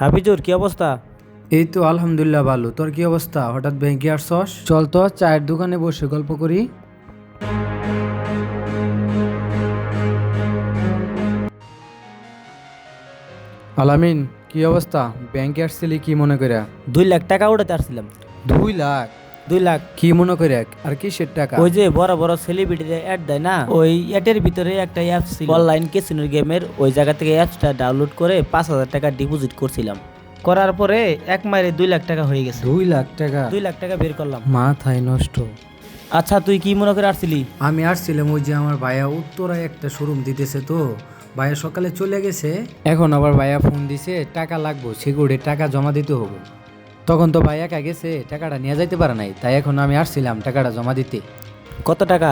হাফিজুর কি অবস্থা? এই তো আলহামদুলিল্লাহ ভালো। তোর কি অবস্থা? হঠাৎ ব্যাংকে আসছস? চল তো চায়ের দোকানে বসে গল্প করি। আলামিন কি অবস্থা? ব্যাংকে আসছিলি কি মনে করিয়া দুই লাখ টাকা উঠাতে আসছিলাম। দুই লাখ? দুই লাখ। কি মনে করে আর কিসের টাকা? ওই যে বড় বড় সেলিব্রিটিরা অ্যাড দেয় না? ওই অ্যাডের ভিতরে একটা অ্যাপ ছিল। অনলাইন ক্যাসিনো গেমের ওই জায়গা থেকে অ্যাপসটা ডাউনলোড করে পাঁচ হাজার টাকা ডিপোজিট করছিলাম। করার পরে এক মাইলে দুই লাখ টাকা হয়ে গেছে। দুই লাখ টাকা? দুই লাখ টাকা বের করলাম। মাথায় নষ্ট। আচ্ছা তুই কি মনে করে আসছিলি? আমি আসছিলাম ওই যে আমার ভাইয়া উত্তরায় একটা শোরুম দিতেছে তো। ভাইয়া সকালে চলে গেছে। এখন আবার ভাইয়া ফোন দিছে টাকা লাগবো সিকিউরিটি টাকা জমা দিতে হবে। তখন তো ভাই একা গেছে টাকাটা নিয়ে যাইতে পারে নাই তাই এখন আমি আসছিলাম টাকাটা জমা দিতে। কত টাকা?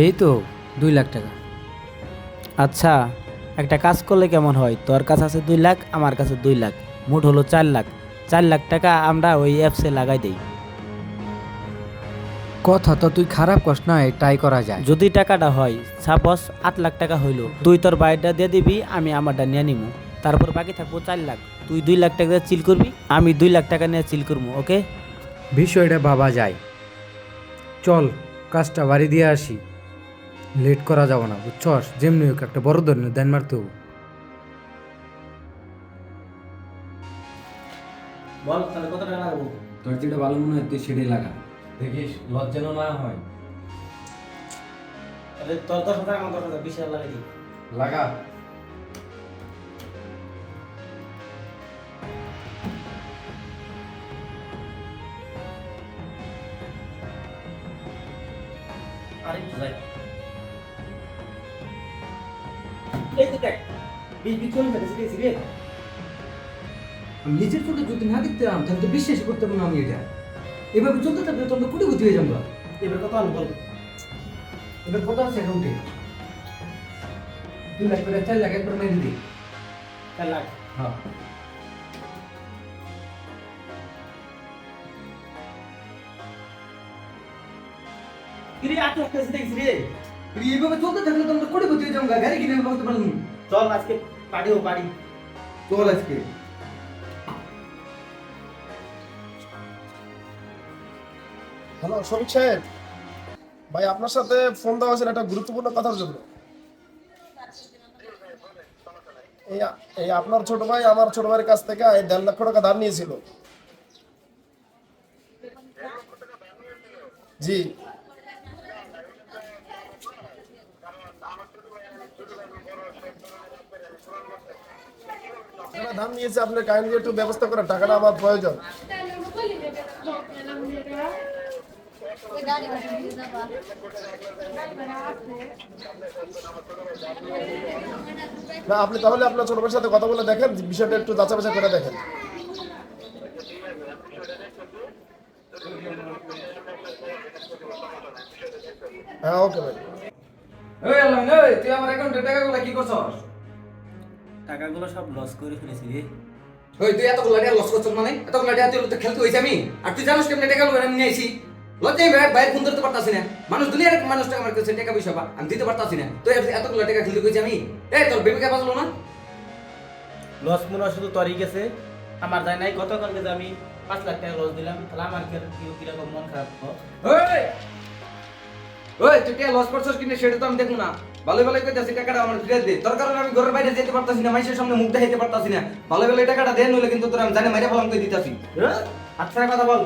এই তো দুই লাখ টাকা। আচ্ছা একটা কাজ করলে কেমন হয়? তোর কাছে আছে দুই লাখ আমার কাছে দুই লাখ মোট হলো চার লাখ। চার লাখ টাকা আমরা ওই অ্যাপসে লাগাই দিই। কথা তো তুই খারাপ কস না ট্রাই করা যায়। যদি টাকাটা হয় সাপোজ আট লাখ টাকা হইল তুই তোর বাইরটা দিয়ে দিবি আমি আমারটা নিয়ে নিবো তারপর বাকি থাকব চার লাখ। তুই দুই লাখ টাকা দিয়ে চিল করবি আমি দুই লাখ টাকা নিয়ে চিল করব ওকে? বিষয়টা ভাবা যায়। চল কাজটা বাড়ি দিয়ে আসি। লেট করা যাব না বুঝছস? যেমনি হোক একটা বড় ধরনের দেন মারতে হবে। বল তাহলে কত টাকা লাগবো? তোর যেটা ভালো মনে হয় তুই সেটাই লাগা। দেখিস না হয়? তাহলে তোর দশ হাজার আমার দশ হাজার বিশ হাজার লাগাই দিই। লাগা। আর একটু যাই এই আমি নিজের চোখে যদি না দেখতাম তাহলে তো বিশ্বাস করতে পারব না আমি এটা। এভাবে চলতে থাকলে তো আমরা কোটি গতি হয়ে যাব। এবার কত আনব বল। এবার কত আছে অ্যাকাউন্টে দুই লাখ করে চার লাখ, একবার মেরে দিই চার লাখ। হ্যাঁ। কিরে আট লাখ টাকা শিখেছি রে। এইভাবে চলতে থাকলে তো আমরা কোটি যাব গাড়ি কিনে করতে পারলাম চল আজকে পার্টি ও পার্টি চল আজকে। হ্যালো শফিক সাহেব। ভাই আপনার সাথে ফোন দেওয়া হয়েছিল একটা গুরুত্বপূর্ণ কথার জন্য। এই এই আপনার ছোট ভাই আমার ছোট ভাইয়ের কাছ থেকে এই দেড় লক্ষ টাকা ধার নিয়েছিল। জি। টাকা ধার নিয়েছে, আপনি কাইন্ডলি একটু ব্যবস্থা টাকাটা আমার প্রয়োজন। না, আপনি তাহলে আপনার ছোট সাথে কথা বলে দেখেন, বিষয়টা একটু যাচাই বাছাই করে দেখেন। হ্যাঁ ওকে ভাই। এই আলম, এই, তুই আমার অ্যাকাউন্টে টাকাগুলো কি করছস? টাকাগুলো সব লস করে ফেলেছি রে। ওই তুই এতগুলো টাকা লস করছস মানে? এতগুলো টাকা তুই তো খেলতে হইছে আমি? আর তুই জানিস কেমনে টাকাগুলো আমি নিয়ে আইছি? লজ্জাই ভাই বাইরে ফোন ধরতে পারতাছি না। মানুষ দুনিয়ার মানুষ টাকা আমার কাছে টাকা পয়সা বা আমি দিতে পারতাছি না। তুই এতগুলো টাকা খেলতে কইছি আমি? এই তোর বেবিকা বাজলো না? লস মনে শুধু তরই গেছে। আমার যায় নাই গতকালকে যে আমি পাঁচ লাখ টাকা লস দিলাম তাহলে আমার কি কি- কীরকম মন খারাপ? ওই! ওই তুই টাকা লস করছস কিনা সেটা তো আমি দেখব না। ভালো ভালো কইতাছি টাকাটা আমার ফিরে দে। তোর কারণে আমি ঘরের বাইরে যেতে পারতাছি না মাইসের সামনে মুখ দেখাইতে পারতাছি না। ভালো ভালো টাকাটা দেন নইলে কিন্তু তোর আমি জানি মাইরা ফেলাম কই দিতাছি। আচ্ছা কথা বল।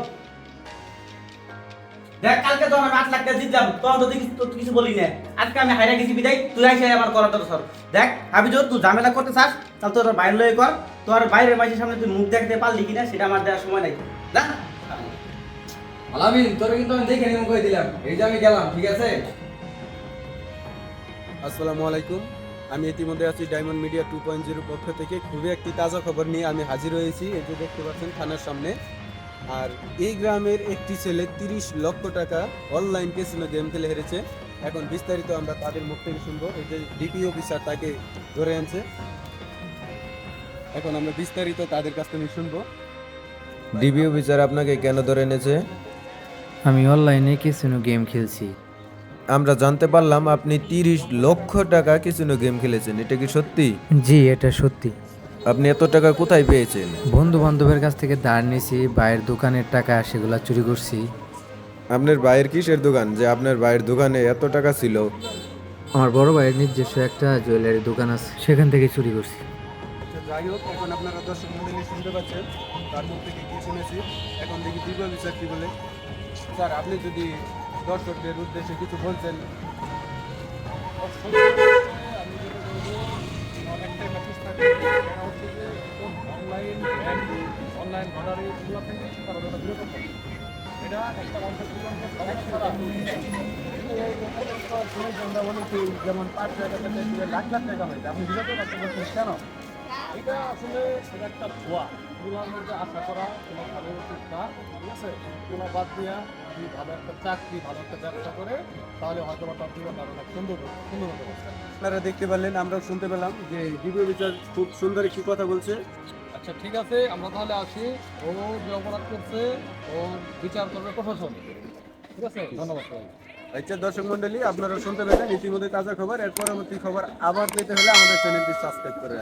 দেখ কালকে তো আমি আট লাখ টাকা জিতলাম তখন তো কিছু তো কিছু বলি না। আজকে আমি হাইরা গেছি বিদায় তুই আইসে আমার করার তোর সর দেখ আমি যদি তুই ঝামেলা করতে চাস তাহলে তোর বাইরে লয়ে কর। তোর বাইরে মাইসের সামনে তুই মুখ দেখতে পারলি কিনা সেটা আমার দেওয়ার সময় নাই। যা। আলামিন তোর কিন্তু আমি দেখে নিয়ম করে দিলাম। এই যে আমি গেলাম ঠিক আছে? আসসালামু আলাইকুম। আমি ইতিমধ্যে আছি ডায়মন্ড মিডিয়া টু পয়েন্ট জিরোর পক্ষ থেকে। খুবই একটি তাজা খবর নিয়ে আমি হাজির হয়েছি এই যে দেখতে পাচ্ছেন থানার সামনে। আর এই গ্রামের একটি ছেলে তিরিশ লক্ষ টাকা অনলাইন কেসিনো গেম খেলে হেরেছে। এখন বিস্তারিত আমরা তাদের মুখ থেকে শুনব। এই যে ডিপি অফিসার তাকে ধরে আনছে। এখন আমরা বিস্তারিত তাদের কাছ থেকে শুনব। ডিবি অফিসার আপনাকে কেন ধরে এনেছে? আমি অনলাইনে কিছু গেম খেলছি। আমরা জানতে পারলাম আপনি তিরিশ লক্ষ টাকা কিছু গেম খেলেছেন। এটা কি সত্যি? জি এটা সত্যি। আপনি এত টাকা কোথায় পেয়েছেন? বন্ধু বান্ধবের কাছ থেকে ধার নিয়েছি ভাইয়ের দোকানের টাকা সেগুলা চুরি করছি। আপনার ভাইয়ের কিসের দোকান? যে আপনার ভাইয়ের দোকানে এত টাকা ছিল। আমার বড় ভাইয়ের নিজস্ব একটা জুয়েলারি দোকান আছে সেখান থেকে চুরি করছি। আচ্ছা, যাই হোক এখন আপনারা দর্শক মন্ডলী শুনতে পাচ্ছেন তার মুখ থেকে কি শুনেছি এখন দেখি দিব্য বিচার কি বলে। স্যার আপনি যদি দর্শকদের উদ্দেশ্যে কিছু বলছেন। এটা একটা যেমন পাঁচ টাকা লাখ লাখ টাকা হয়েছে আপনি বিরত রাখতে পারছেন কেন এটা আসলে একটা ভুয়া। ভুয়ার মধ্যে আশা করা কোনো ভালো ঠিক আছে? কোনো বাদ দিয়া আপনি ভালো একটা চাকরি ভালো একটা ব্যবসা করে তাহলে হয়তো বা তার জীবন আরও অনেক সুন্দর সুন্দর হতে পারছে আপনারা দেখতে পারলেন আমরাও শুনতে পেলাম যে দিব্য বিচার খুব সুন্দর একটি কথা বলছে। আচ্ছা ঠিক আছে আমরা তাহলে আসি। ও যে অপরাধ করছে ওর বিচার করবে প্রশাসন। ঠিক আছে? ধন্যবাদ। আচ্ছা দর্শক মন্ডলী আপনারা শুনতে পেলেন। ইতিমধ্যে তাজা খবর এর পরবর্তী খবর আবার পেতে হলে আমাদের চ্যানেলটি সাবস্ক্রাইব করে